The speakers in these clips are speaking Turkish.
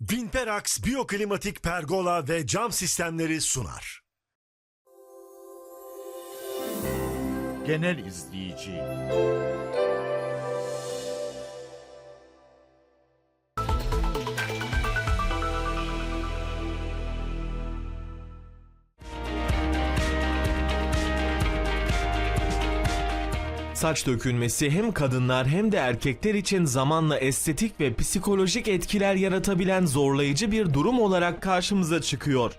Vinperax Biyoklimatik Pergola ve Cam Sistemleri sunar. Genel izleyici. Saç dökülmesi hem kadınlar hem de erkekler için zamanla estetik ve psikolojik etkiler yaratabilen zorlayıcı bir durum olarak karşımıza çıkıyor.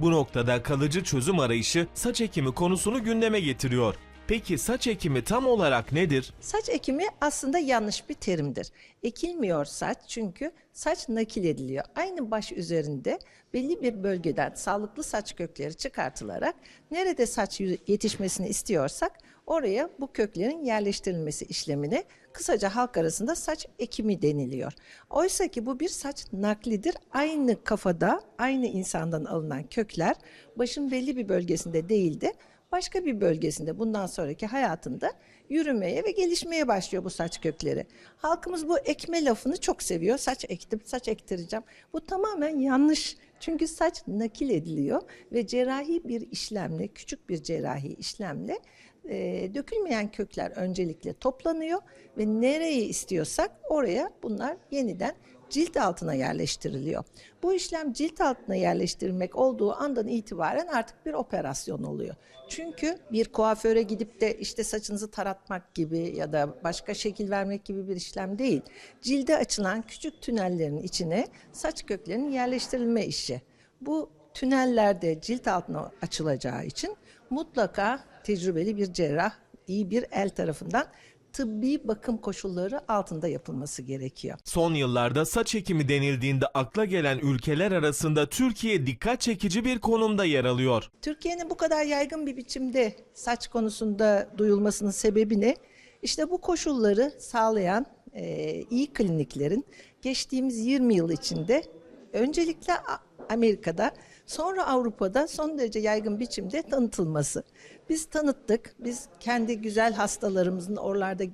Bu noktada kalıcı çözüm arayışı saç ekimi konusunu gündeme getiriyor. Peki saç ekimi tam olarak nedir? Saç ekimi aslında yanlış bir terimdir. Ekilmiyor saç çünkü saç nakil ediliyor. Aynı baş üzerinde belli bir bölgeden sağlıklı saç kökleri çıkartılarak nerede saç yetişmesini istiyorsak oraya bu köklerin yerleştirilmesi işlemine kısaca halk arasında saç ekimi deniliyor. Oysa ki bu bir saç naklidir. Aynı kafada, aynı insandan alınan kökler başın belli bir bölgesinde değil de başka bir bölgesinde bundan sonraki hayatında yürümeye ve gelişmeye başlıyor bu saç kökleri. Halkımız bu ekme lafını çok seviyor. Saç ektim, saç ektireceğim. Bu tamamen yanlış. Çünkü saç nakil ediliyor ve cerrahi bir işlemle, küçük bir cerrahi işlemle e, dökülmeyen kökler öncelikle toplanıyor ve nereyi istiyorsak oraya bunlar yeniden cilt altına yerleştiriliyor. Bu işlem cilt altına yerleştirilmek olduğu andan itibaren artık bir operasyon oluyor. Çünkü bir kuaföre gidip de işte saçınızı taratmak gibi ya da başka şekil vermek gibi bir işlem değil. Cilde açılan küçük tünellerin içine saç köklerinin yerleştirilme işi. Bu tünellerde cilt altına açılacağı için mutlaka tecrübeli bir cerrah, iyi bir el tarafından tıbbi bakım koşulları altında yapılması gerekiyor. Son yıllarda saç ekimi denildiğinde akla gelen ülkeler arasında Türkiye dikkat çekici bir konumda yer alıyor. Türkiye'nin bu kadar yaygın bir biçimde saç konusunda duyulmasının sebebi ne? İşte bu koşulları sağlayan e, iyi kliniklerin geçtiğimiz 20 yıl içinde öncelikle Amerika'da sonra Avrupa'da son derece yaygın biçimde tanıtılması. Biz tanıttık, biz kendi güzel hastalarımızın oralarda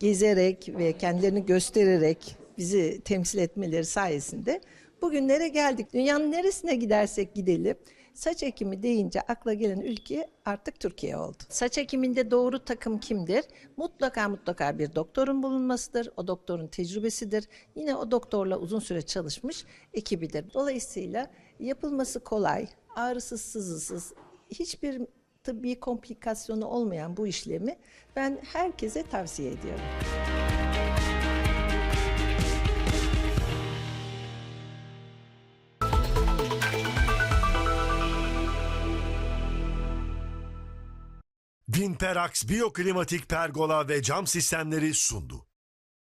gezerek ve kendilerini göstererek bizi temsil etmeleri sayesinde bugünlere geldik. Dünyanın neresine gidersek gidelim saç ekimi deyince akla gelen ülke artık Türkiye oldu. Saç ekiminde doğru takım kimdir? Mutlaka mutlaka bir doktorun bulunmasıdır. O doktorun tecrübesidir. Yine o doktorla uzun süre çalışmış ekibidir. Dolayısıyla yapılması kolay, ağrısız, sızısız, hiçbir tıbbi komplikasyonu olmayan bu işlemi ben herkese tavsiye ediyorum. Vinperax Biyoklimatik Pergola ve Cam Sistemleri sundu.